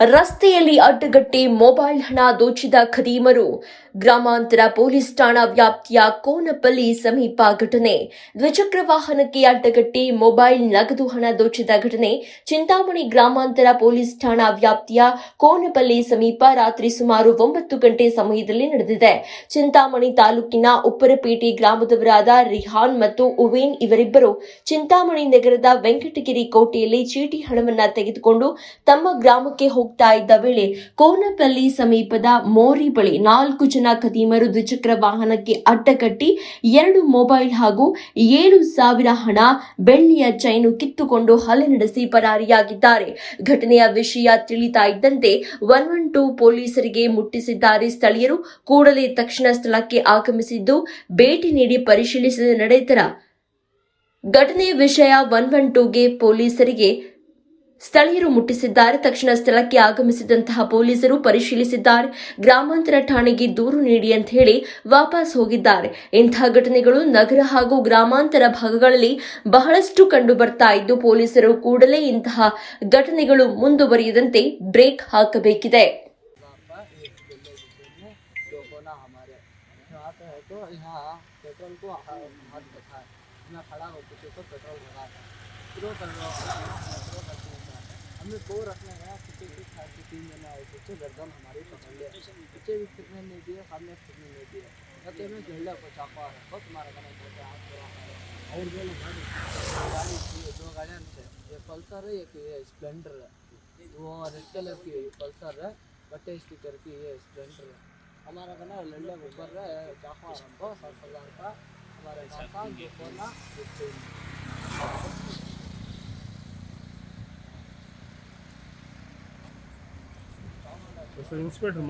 ರಸ್ತೆಯಲ್ಲಿ ಅಡ್ಡಗಟ್ಟಿ ಮೊಬೈಲ್ ಹಣ ದೋಚಿದ ಖದೀಮರು. ಗ್ರಾಮಾಂತರ ಪೊಲೀಸ್ ಠಾಣಾ ವ್ಯಾಪ್ತಿಯ ಕೋನಪಲ್ಲಿ ಸಮೀಪ ಘಟನೆ. ದ್ವಿಚಕ್ರ ವಾಹನಕ್ಕೆ ಅಡ್ಡಗಟ್ಟಿ ಮೊಬೈಲ್ ನಗದು ಹಣ ದೋಚಿದ ಘಟನೆ. ಚಿಂತಾಮಣಿ ಗ್ರಾಮಾಂತರ ಪೊಲೀಸ್ ಠಾಣಾ ವ್ಯಾಪ್ತಿಯ ಕೋನಪಲ್ಲಿ ಸಮೀಪ ರಾತ್ರಿ ಸುಮಾರು ಒಂಬತ್ತು ಗಂಟೆ ಸಮಯದಲ್ಲಿ ನಡೆದಿದೆ. ಚಿಂತಾಮಣಿ ತಾಲೂಕಿನ ಉಪ್ಪರಪೇಟೆ ಗ್ರಾಮದವರಾದ ರಿಹಾನ್ ಮತ್ತು ಉವೇನ್ ಇವರಿಬ್ಬರು ಚಿಂತಾಮಣಿ ನಗರದ ವೆಂಕಟಗಿರಿ ಕೋಟೆಯಲ್ಲಿ ಚೀಟಿ ಹಣವನ್ನು ತೆಗೆದುಕೊಂಡು ತಮ್ಮ ಗ್ರಾಮಕ್ಕೆ ಹೋಗ್ತಾ ಇದ್ದ ವೇಳೆ ಕೋನಪಲ್ಲಿ ಸಮೀಪದ ಮೋರಿ ಬಳಿ ನಾಲ್ಕು ಜನ ಖದೀಮರು ದ್ವಿಚಕ್ರ ವಾಹನಕ್ಕೆ ಅಡ್ಡಗಟ್ಟಿ ಎರಡು ಮೊಬೈಲ್ ಹಾಗೂ ಏಳು ಸಾವಿರ ಹಣ ಬೆಳ್ಳಿಯ ಚೈನು ಕಿತ್ತುಕೊಂಡು ಹಲ್ಲೆ ನಡೆಸಿ ಪರಾರಿಯಾಗಿದ್ದಾರೆ. ಘಟನೆಯ ವಿಷಯ ತಿಳಿತಾ ಇದ್ದಂತೆ ಒನ್ ಒನ್ ಟೂ ಪೊಲೀಸರಿಗೆ ಮುಟ್ಟಿಸಿದ್ದಾರೆ ಸ್ಥಳೀಯರು. ಕೂಡಲೇ ತಕ್ಷಣ ಸ್ಥಳಕ್ಕೆ ಆಗಮಿಸಿದ್ದು ಭೇಟಿ ನೀಡಿ ಪರಿಶೀಲಿಸಿದ ನಡೆತರ ಘಟನೆ ವಿಷಯ ಒನ್ ಒನ್ ಟೂಗೆ ಪೊಲೀಸರಿಗೆ ಸ್ಥಳೀಯರು ಮುಟ್ಟಿಸಿದ್ದಾರೆ ತಕ್ಷಣ ಸ್ಥಳಕ್ಕೆ ಆಗಮಿಸಿದಂತಹ ಪೊಲೀಸರು ಪರಿಶೀಲಿಸಿದ್ದಾರೆ ಗ್ರಾಮಾಂತರ ಠಾಣೆಗೆ ದೂರು ನೀಡಿ ಅಂತ ಹೇಳಿ ವಾಪಸ್ ಹೋಗಿದ್ದಾರೆ ಇಂತಹ ಘಟನೆಗಳು ನಗರ ಹಾಗೂ ಗ್ರಾಮಾಂತರ ಭಾಗಗಳಲ್ಲಿ ಬಹಳಷ್ಟು ಕಂಡು ಬರ್ತಾ ಇದ್ದು ಪೊಲೀಸರು ಕೂಡಲೇ ಇಂತಹ ಘಟನೆಗಳು ಮುಂದುವರಿಯದಂತೆ ಬ್ರೇಕ್ ಹಾಕಬೇಕಿದೆ आपका एक दिल्ली में दो कोना हमारे यहाँ पे है तो यहाँ पेट्रोल को हा- हाथ रखा है मैं खड़ा हो चुके तो पेट्रोल भरा था फिर वो पेट्रोल का हमने को रखने गया पीछे से खाए के तीन जने आए पीछे गर्दन हमारी पकड़ लिया पीछे भी फिरने नहीं दिए, सामने फिरने नहीं दिए। कहते मैं झेल को चापा है तो तुम्हारा गाना बोलते हाथ पूरा और लोग गाड़ी दो गाड़ियाँ थे। ये पल्सर है, एक ये स्प्लेंडर है। वो रेड कलर की पल्सर है बट्टे स्टिकर की ये स्प्लेंडर है। हमारा गाना लल्ले ऊपर है चापा हमको सात हज़ार का हमारे काका जो कोना So, inspector,